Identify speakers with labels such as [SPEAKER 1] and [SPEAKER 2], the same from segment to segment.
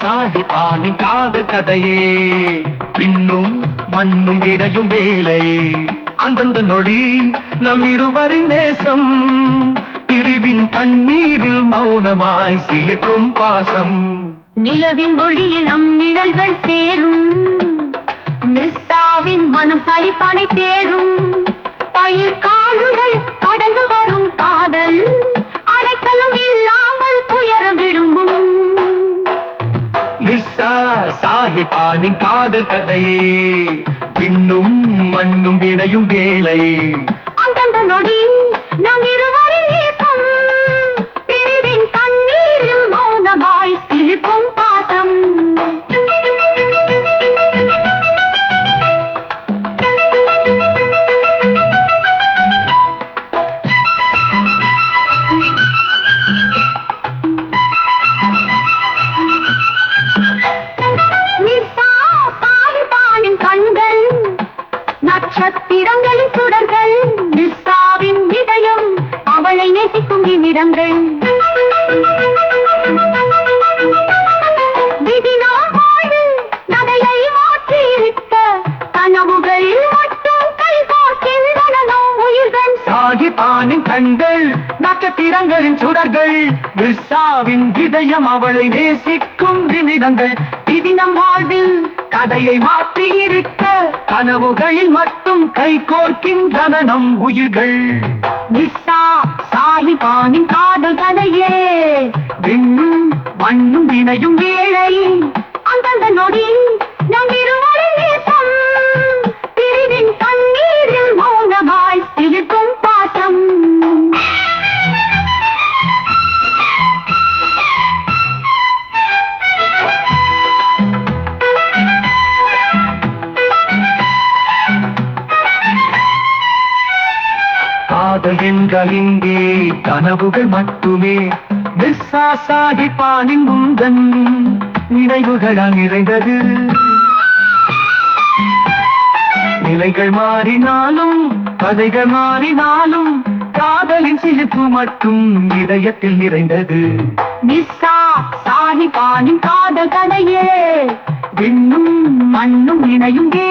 [SPEAKER 1] சாகிபானின் காதல் கதையே. பின்னும் மண்ணும் இடையும் வேலை. அந்தந்த நொடி நம் இருவரின் நேசம். பிரிவின் தண்ணீரில் மௌனமாய் சீற்றும் பாசம்.
[SPEAKER 2] நிலவின் ஒளியில் நம் நிழல்கள் சேரும். மிஸ்ஸாவின் மனம் சரிப்பானை தேரும்.
[SPEAKER 1] நிஸ்ஸா சாகிபானின் காதல் கதையே பின்னும் மண்ணும் இடையும் வேலை.
[SPEAKER 2] அந்தந்த நொடி உயிர்கள்.
[SPEAKER 1] சாகிபானின் கண்கள் நட்சத்திரங்களின் சுடர்கள் விர்சாவின் இதயம் அவளை நேசிக்கும் நிமிடங்கள். இது நம் வாழ்வில் கதையை மாற்றி இருக்க கனவுகளில் மட்டும் கை கோர்க்கின்றன நம் உயிர்கள்.
[SPEAKER 2] நிசா காதல் கதையே.
[SPEAKER 1] விண்ணும் மண்ணும்
[SPEAKER 2] வினையும் வீ
[SPEAKER 1] காதல் இங்கே கனவுகள் மட்டுமே. விர்சா சாகிபானின் முந்தன் நினைவுகளால் நிறைந்தது. நிலைகள் மாறினாலும் கதைகள் மாறினாலும் காதலின் சிலிப்பு மட்டும் இதயத்தில் நிறைந்தது.
[SPEAKER 2] நிசா சாலிபானின் காதல் கதையே.
[SPEAKER 1] விண்ணும்
[SPEAKER 2] மண்ணும் இணையும் கே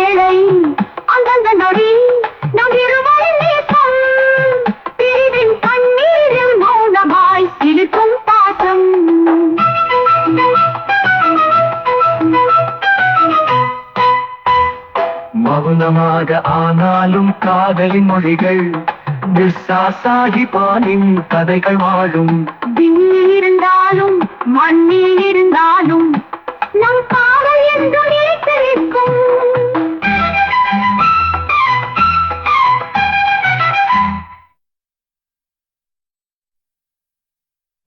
[SPEAKER 1] மௌனமாக ஆனாலும் காதலின் மொழிகள் நிர்சாசாகிபானின் கதைகள் வாழும்.
[SPEAKER 2] விண்ணில் இருந்தாலும் மண்ணில் இருந்தாலும்